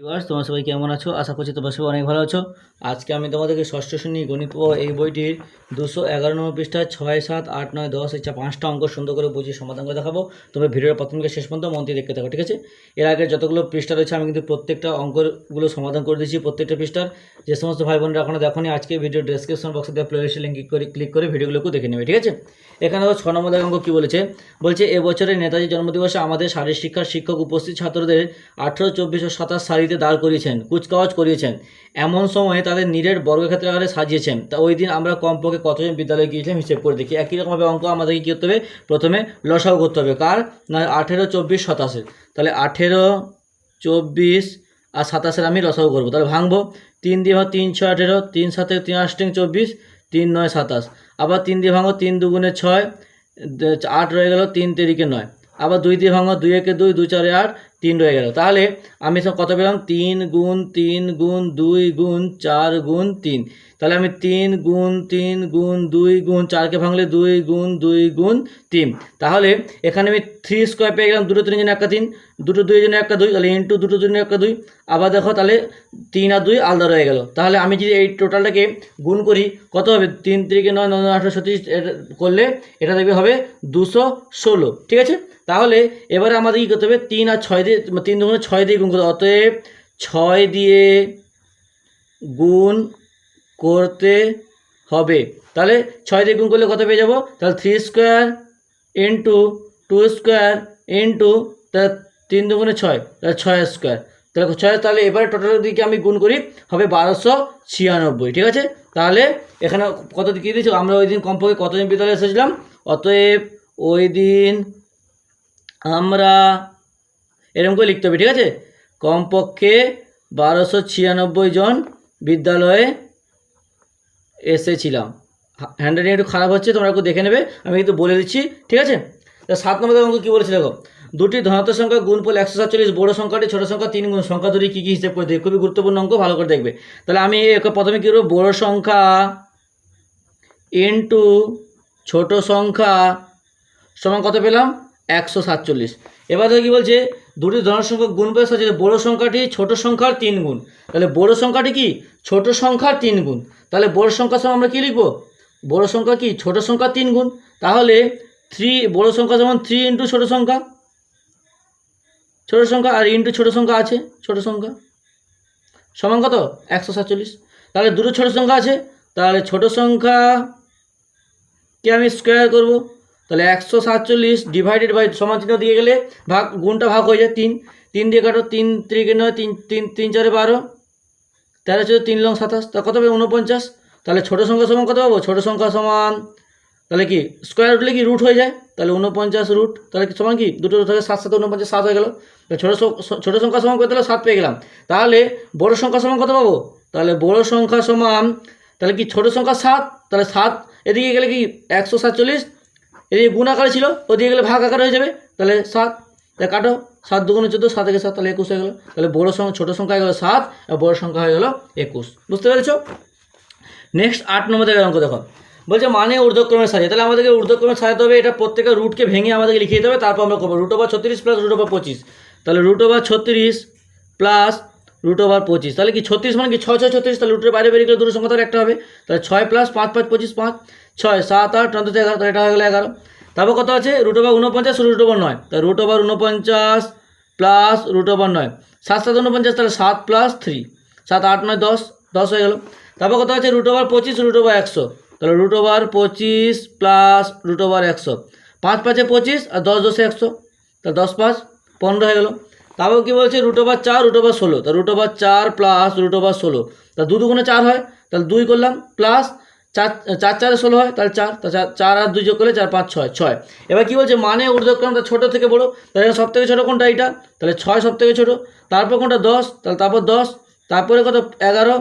Viewers তোমরা সবাই কেমন আছো? আশা করছি তোমরা সবাই অনেক ভালো আছো। আজকে আমি তোমাদেরকে ষষ্ঠ শ্রেণি গণিত ও এই বইটির দুশো এগারো নম্বর পৃষ্ঠায় ছয়, সাত, আট, নয়, দশ ইচ্ছা পাঁচটা অঙ্ক সুন্দর করে বুঝিয়ে সমাধান করে দেখাবো। তোমরা ভিডিওর প্রথম থেকে শেষ পর্যন্ত মন দিয়ে দেখতে থাকো, ঠিক আছে? এর আগে যতগুলো পৃষ্ঠা রয়েছে, আমি কিন্তু প্রত্যেকটা অঙ্কগুলো সমাধান করে দিয়েছি প্রত্যেকটা পৃষ্ঠার। যে সমস্ত ভাই বোনরা এখনও দেখোনি আজকে ভিডিও ডেসক্রিপশন বক্সে দেওয়া প্লেলিস্টের লিঙ্ক করে ক্লিক করে ভিডিওগুলোকে দেখে নেবে, ঠিক আছে? এখানে ছ নম্বর অঙ্ক কী বলেছে? বলছে এবছরে নেতাজি জন্মদিবসে আমাদের শারীরিক শিক্ষার শিক্ষক, উপস্থিত ছাত্রদের আঠেরো, চব্বিশ ও সাতাশ সারিতে দাঁড় করিয়েছেন, কুচকাওয়াজ করিয়েছেন। এমন সময়ে তাদের নীরের বর্গক্ষেত্র আকারে সাজিয়েছেন। তা ওই দিন আমরা কমপক্ষে কতজন বিদ্যালয়ে গিয়েছিলাম হিসেব করে দেখি। একই রকমভাবে অঙ্ক আমাদেরকে কী করতে হবে? প্রথমে লসাও করতে হবে। কার? না, আঠেরো, চব্বিশ, সাতাশের। তাহলে আঠেরো, চব্বিশ আর সাতাশের আমি লসাও করব। তাহলে ভাঙবো। তিন দিয়ে ভাগ তিন, ছয়, আঠেরো। তিন সাথে তিন আষ্টিং চব্বিশ। তিন, নয়, সাতাশ। আবার তিন দিয়ে ভাঙো তিন দুগুণে ছয়। আট রয়ে গেল তিন তেরিকে নয়। আবার দুই দিয়ে ভাঙো দুই একে দুই দুই চারে আট। তিন রয়ে গেল। তাহলে আমি সব কত পেলাম? তিন গুণ তিন গুণ দুই গুণ চার গুণ তিন। তাহলে আমি তিন গুণ তিন গুণ দুই গুণ চারকে ভাঙলে দুই গুণ দুই গুণ তিন। তাহলে এখানে আমি থ্রি স্কোয়ার পেয়ে গেলাম, দুটো তিনের জন্য একটা তিন, দুটো দুই জন্য একটা দুই, তাহলে ইন্টু দুটো দুই জন্য একটা দুই। আবার দেখো তাহলে তিন আর দুই আলাদা রয়ে গেল। তাহলে আমি যদি এই টোটালটাকে গুণ করি, কত হবে? তিন তিরিকে নয় নয় আঠারো এটা করলে এটা দেখবে হবে দুশো ষোলো। ঠিক আছে? তাহলে এবারে আমাদের কী করতে হবে? তিন আর ছয় দিয়ে, তিন দুগুণে ছয় দিয়ে গুণ করতে অতএব ছয় দিয়ে গুণ করতে হবে। তাহলে ছয় দিয়ে গুণ করলে কত পেয়ে যাব? তাহলে three square into two square into তাহলে তিন দুগুণে ছয়, তাহলে ছয় স্কোয়ার তাহলে ছয়, তাহলে এবারে টোটালের দিকে আমি গুণ করি, হবে বারোশো ছিয়ানব্বই, ঠিক আছে? তাহলে এখানে কত কী দিয়েছ? আমরা ওই দিন কমপক্ষে কতজন বিদ্যালয়ে এসেছিলাম? অতএব ওই দিন আমরা এরকম করে লিখতে হবে, ঠিক আছে? কমপক্ষে বারোশো ছিয়ানব্বই জন বিদ্যালয়ে এসেছিলাম হ্যান্ডরাইটিং একটু খারাপ হচ্ছে, তোমরা একটু দেখে নেবে, আমি কিন্তু বলে দিচ্ছি, ঠিক আছে? তা সাত নম্বর অঙ্ক কী বলেছে দেখো? দুটি ধনাত্মক সংখ্যা গুণ ফল একশো সাতচল্লিশ, বড় সংখ্যাটি ছোটো সংখ্যা তিন গুণ, সংখ্যা দুটি কী কী হিসেব করে দেখবে? খুবই গুরুত্বপূর্ণ অঙ্ক, ভালো করে দেখবে। তাহলে আমি প্রথমে কী করব? বড় সংখ্যা ইন্টু ছোট সংখ্যা সমান কত পেলাম? একশো সাতচল্লিশ। এবার দেখো কী বলছে? দুটি ধনাত্মক সংখ্যা গুণ পেয়ে সাথে বড় সংখ্যাটি ছোট সংখ্যার তিন গুণ। তাহলে বড় সংখ্যাটি কি? ছোট সংখ্যার তিন গুণ। তাহলে বড় সংখ্যার সময় আমরা কী লিখব? বড় সংখ্যা কি? ছোট সংখ্যা তিন গুণ। তাহলে থ্রি বড় সংখ্যা যেমন থ্রি ইন্টু ছোট সংখ্যা। ছোট সংখ্যা আর ইন্টু ছোট সংখ্যা আছে? ছোট সংখ্যা। সমান কত? একশো সাতচল্লিশ। তাহলে দুটো ছোট সংখ্যা আছে। তাহলে ছোট সংখ্যা কে আমি স্কোয়ার করব? তাহলে একশো সাতচল্লিশ ডিভাইডেড বাই সমান চিহ্ন দিয়ে গেলে ভাগ, গুণটা ভাগ হয়ে যায় তিন। তিন দিয়ে কাটো তিন ত্রিকে নয়, তিন তিন তিন চারে বারো। তেরো চোদ্দ, তিন লং সাতাশ, তা কত হবে উনপঞ্চাশ তাহলে ছোটো সংখ্যা সমান কত পাবো? ছোটো সংখ্যা সমান, তাহলে কি স্কোয়ার উঠলে কি রুট হয়ে যায়? তাহলে উনপঞ্চাশ রুট তাহলে কি সমান কি? দুটো থেকে, সাত সাথে উনপঞ্চাশ সাত হয়ে গেল। ছোটো ছোটো সংখ্যা সমান কত তাহলে সাত পেয়ে গেলাম। তাহলে বড় সংখ্যা সমান কত পাবো? তাহলে বড় সংখ্যা সমান, তাহলে কি ছোটো সংখ্যা সাত? তাহলে সাত এদিকে গেলে কি একশো সাতচল্লিশ এদিকে গুণ আকারে ছিল ওদিকে গেলে ভাগ আকারে হয়ে যাবে, তাহলে সাত, তাহলে কাটো, সাত দুগুণে চোদ্দ, সাত একে সাত, তাহলে একুশ হয়ে গেলো, তাহলে বড় সংখ্যা, ছোটো সংখ্যা হয়ে গেলো সাত, আর বড় সংখ্যা হয়ে গেলো একুশ। বুঝতে পেরেছ? নেক্সট আট নম্বর থেকে অঙ্ক দেখো। বলছে মানে ঊর্ধ্বক্রমে সাজে তাহলে আমাদেরকে ঊর্ধ্বক্রমে সাজাতে হবে, এটা প্রত্যেকের রুটকে ভেঙে আমাদেরকে লিখিয়ে দিতে হবে, তারপর আমরা করব। রুট ওভার ছত্রিশ প্লাস রুট ওভার পঁচিশ। তাহলে রুট ওভার ছত্রিশ প্লাস রুট ওভার পঁচিশ। তাহলে কি ছত্রিশ মানে কি ছয় ছয়, ছত্রিশ? তাহলে রুটের বাইরে বেরিয়ে গেলে দুটো সংখ্যা তাহলে একটা হবে। তাহলে ছয় প্লাস পাঁচ পাঁচ, পঁচিশ, পাঁচ। ছয় সাত আট নয় দশ এগারো এটা হয়ে গেলো এগারো তারপর কত আছে রুট ওভার উনপঞ্চাশ রুট ওভার নয় তাহলে রুট ওভার উনপঞ্চাশ প্লাস রুট ওভার নয় সাত সাত উনপঞ্চাশ তাহলে সাত প্লাস থ্রি সাত আট নয় দশ দশ হয়ে গেল তারপর কত আছে রুট ওভার পঁচিশ রুট ওভার একশো তাহলে রুট ওভার পঁচিশ প্লাস রুট ওভার একশো পাঁচ পাঁচে পঁচিশ আর দশ দশে একশো তাহলে দশ পাঁচ পনেরো হয়ে গেল তারপর কী বলছে রুট ওভার চার রুট ওভার ষোলো তা রুট ওভার চার প্লাস রুট ওভার ষোলো তা দু দুগুণে চার হয় তাহলে দুই করলাম প্লাস চার চার চারে ষোলো হয়, তাহলে চার, তা চার- আর দুই যোগ করলে চার, পাঁচ, ছয় ছয়। এবার কী বলছে? মানে ঊর্ধ্বক্রমটা ছোটো থেকে বড়ো, তাহলে সব থেকে ছোটো কোনটা এইটা? তাহলে ছয় সব থেকে ছোটো। তারপর কোনটা? দশ, তাহলে তারপর দশ, তারপরে কত? এগারো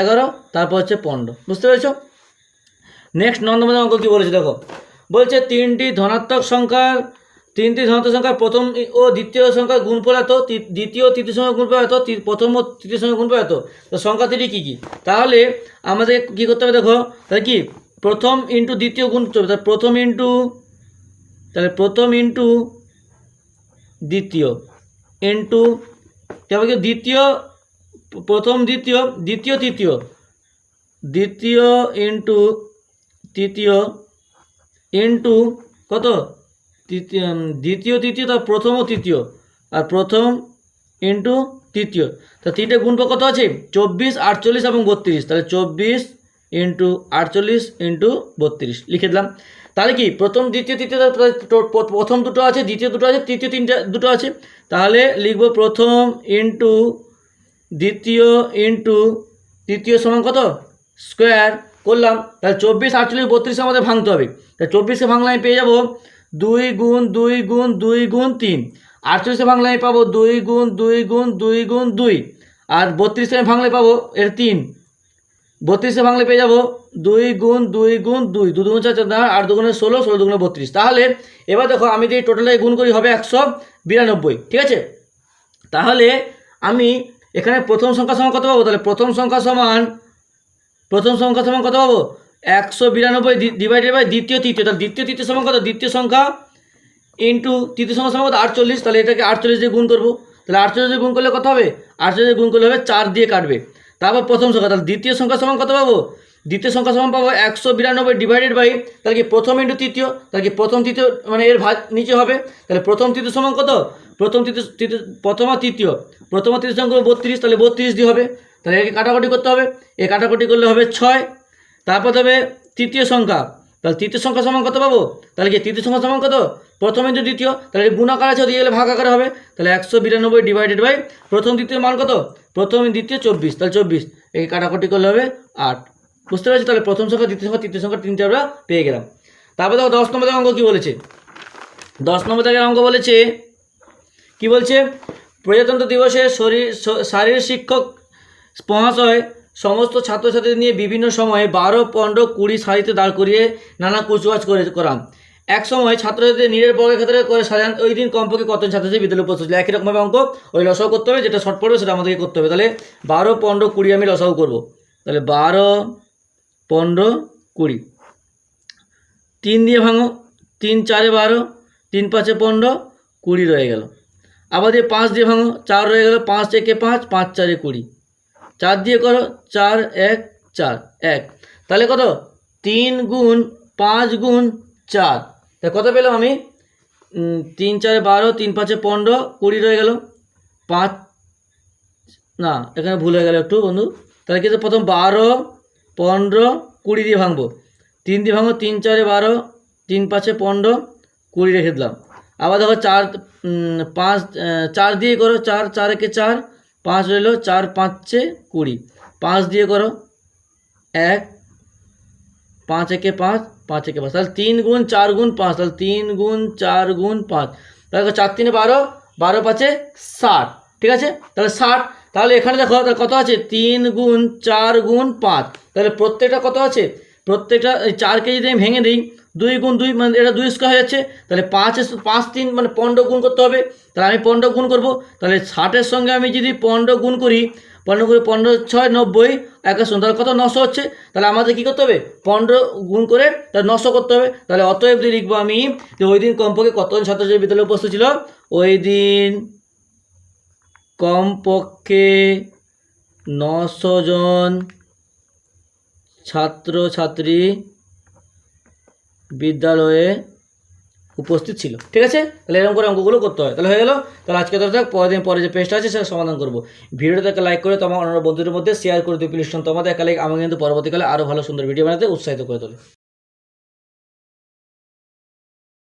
এগারো, তারপর হচ্ছে পনেরো। বুঝতে পেরেছ? নেক্সট নন্দমদ অঙ্ক কী বলেছে? দেখো। বলছে তিনটি ধনাত্মক সংখ্যার তিনটি ধনাত্মক সংখ্যার প্রথম ও দ্বিতীয় সংখ্যার গুণফল এত দ্বিতীয় তৃতীয় সংখ্যার গুণফল এত প্রথম ও তৃতীয় সংখ্যার গুণফল এত তো সংখ্যা তিনটি কী কী? তাহলে আমাদের কী করতে হবে দেখো, তাহলে কি? প্রথম ইন্টু দ্বিতীয় গুণ করতে হবে। তাহলে প্রথম ইন্টু তাহলে প্রথম ইন্টু দ্বিতীয়। ইন্টু তারপর কি? দ্বিতীয়, প্রথম দ্বিতীয় দ্বিতীয় তৃতীয়। দ্বিতীয় ইন্টু তৃতীয় ইন্টু কত? তৃতীয় দ্বিতীয়, তৃতীয় তার প্রথম ও তৃতীয়। আর প্রথম ইন্টু তৃতীয়। তা তিনটে গুণফল কত আছে? চব্বিশ, আটচল্লিশ এবং বত্রিশ। তাহলে চব্বিশ ইন্টু আটচল্লিশ ইন্টু বত্রিশ। লিখে দিলাম। তাহলে কি? প্রথম, দ্বিতীয়, তৃতীয় প্রথম দুটো আছে, দ্বিতীয় দুটো আছে, তৃতীয় তিনটা দুটো আছে। তাহলে লিখব প্রথম ইন্টু দ্বিতীয় ইন্টু তৃতীয় সমান কত? স্কোয়ার। করলাম। তাহলে চব্বিশ, আটচল্লিশ, বত্রিশ আমাদের ভাঙতে হবে। তাহলে চব্বিশকে ভাঙলে আমি পেয়ে যাব দুই গুণ দুই গুণ দুই গুণ তিন। আটচল্লিশে ভাঙলে পাবো দুই গুণ দুই গুণ দুই গুণ দুই। আর বত্রিশে আমি ভাঙলে পাবো এর তিন। বত্রিশে ভাঙলে পেয়ে যাব দুই গুণ দুই গুণ দুই। দু দুগুণ চার চার আট দুগুণে ষোলো ষোলো দুগুণে বত্রিশ। তাহলে এবার দেখো আমি যদি টোটালে গুণ করি হবে একশো বিরানব্বই। ঠিক আছে? তাহলে আমি এখানে প্রথম সংখ্যা সমান কত পাবো? তাহলে প্রথম সংখ্যা সমান, প্রথম সংখ্যা সমান কত পাবো? একশো বিরানব্বই ডিভাইডেড বাই দ্বিতীয় তৃতীয়, তাহলে দ্বিতীয় তৃতীয় সমান কত? দ্বিতীয় সংখ্যা ইন্টু তৃতীয় সংখ্যা সমান কত? আটচল্লিশ, তাহলে এটাকে আটচল্লিশ দিয়ে গুণ করব। তাহলে আটচল্লিশ দিয়ে গুণ করলে কত হবে? আটচল্লিশ দিয়ে গুণ করলে হবে চার দিয়ে কাটবে। তারপর প্রথম সংখ্যা, তাহলে দ্বিতীয় সংখ্যা সমান কত পাবো? দ্বিতীয় সংখ্যা সমান পাবো একশো বিরানব্বই ডিভাইডেড বাই তাহলে কি প্রথম ইন্টু তৃতীয়? তাহলে কি প্রথম তৃতীয় মানে এর ভাগ নিচে হবে? তাহলে প্রথম তৃতীয় সমান কত? প্রথম তৃতীয় তৃতীয়, প্রথম আর তৃতীয়। প্রথম আর তৃতীয় সংখ্যা বত্রিশ, তাহলে বত্রিশ দিয়ে হবে। তাহলে একে কাটাকুটি করতে হবে। এ কাটাকুটি করলে হবে ছয় তারপর হবে তৃতীয় সংখ্যা। তাহলে তৃতীয় সংখ্যা সমান কত পাবো? তাহলে কি তৃতীয় সংখ্যা সমান কত? প্রথম ইন্টু দ্বিতীয়, তাহলে গুণাকার আছে, দিয়ে গেলে ভাগ আকারে হবে। তাহলে একশো বিরানব্বই ডিভাইডেড বাই প্রথম দ্বিতীয় মান কত? প্রথম দ্বিতীয় চব্বিশ, তাহলে চব্বিশ। এই কাটাকুটি করলে হবে আট। বুঝতে পারছি? তাহলে প্রথম সংখ্যা, দ্বিতীয় সংখ্যা, তৃতীয় সংখ্যা তিনটে আমরা পেয়ে গেলাম। তারপর দেখো দশ নম্বর অঙ্ক কী বলেছে? দশ নম্বর দাগের অঙ্ক বলেছে, কি বলছে? প্রজাতন্ত্র দিবসে শরীর শ- শারীর শিক্ষক মহাশয় সমস্ত ছাত্রছাত্রীদের নিয়ে বিভিন্ন সময়ে বারো, পনেরো, কুড়ি সারিতে দাঁড় করিয়ে নানা কুচকাজ করে করাম। এক সময় ছাত্রছাত্রীদের বর্গের ক্ষেত্রে করে সাজান, ওই দিন কমপক্ষে কত ছাত্রছাত্রী বিদ্যালয়ে উপস্থিত ছিল? একই রকমভাবে অঙ্ক, ওই লসাও করতে হবে, যেটা শর্ট পড়বে সেটা আমাদেরকে করতে হবে। তাহলে বারো, পনেরো, কুড়ি আমি লসাও করব। তাহলে বারো, পনেরো, কুড়ি। তিন দিয়ে ভাঙো, তিন চারে বারো, তিন পাঁচে পনেরো, কুড়ি রয়ে গেল। আবার দিয়ে পাঁচ দিয়ে ভাঙো, চার রয়ে গেল, পাঁচ একে পাঁচ পাঁচ চারে কুড়ি। চার দিয়ে করো, চার, এক চার, এক। তাহলে কত? তিন গুণ পাঁচ গুণ চার। তা কত পেলাম আমি? তিন চারে বারো, তিন পাঁচে পনেরো, কুড়ি রয়ে গেল। পাঁচ, না, এখানে ভুল হয়ে গেল একটু বন্ধু। তাহলে কিন্তু প্রথম বারো, পনেরো, কুড়ি দিয়ে ভাঙবো। তিন দিয়ে ভাঙবো, তিন চারে বারো, তিন পাঁচে পনেরো, কুড়ি রেখে দিলাম। আবার দেখো চার পাঁচ চার দিয়ে করো, চার চার একে চার পাঁচ রইল চার, পাঁচে কুড়ি। পাঁচ দিয়ে করো এক, পাঁচ একে পাঁচ পাঁচ একে পাঁচ। তাহলে তিন গুণ চার গুণ পাঁচ, তাহলে তিন গুণ চার গুণ পাঁচ। তাহলে চার তিনে বারো বারো পাঁচে ষাট, ঠিক আছে? তাহলে ষাট, তাহলে এখানে দেখো, তাহলে কত আছে? তিন গুণ চার গুণ পাঁচ। তাহলে প্রত্যেকটা কত আছে? প্রত্যেকটা এই কেজি যদি আমি ভেঙে দিই, দুই গুণ দুই মানে এটা দুই স্কোয়ার হয়ে যাচ্ছে, তাহলে পাঁচ পাঁচ তিন মানে পনেরো গুণ করতে হবে। তাহলে আমি পনেরো গুণ করব, তাহলে ষাটের সঙ্গে আমি যদি পনেরো গুণ করি, পনেরো করে পনেরো ছয় নব্বই সঙ্গে তাহলে কত? নশো হচ্ছে। তাহলে আমাদের কী করতে হবে? পনেরো গুণ করে তাহলে নশো করতে হবে। তাহলে অতএব যদি লিখব আমি যে ওই দিন কমপক্ষে কতজন ছাত্রছাত্রী বিদ্যালয়ে উপস্থিত ছিল? ওই দিন কমপক্ষে নশো জন ছাত্রছাত্রী বিদ্যালয়ে উপস্থিত ছিল। ঠিক আছে? তাহলে এরকম করে অঙ্কগুলো করতে হয়। তাহলে হয়ে গেলো। তাহলে আজকে তো থাক, পরের দিন পরে যে পেজটা আছে সেটা সমাধান করব। ভিডিওটাকে লাইক করে তোমার অন্য বন্ধুদের মধ্যে শেয়ার করে দিও। প্লিজ তোমাদের একা লাইক আমাকে কিন্তু পরবর্তীকালে আরও ভালো সুন্দর ভিডিও বানাতে উৎসাহিত করে তোলে।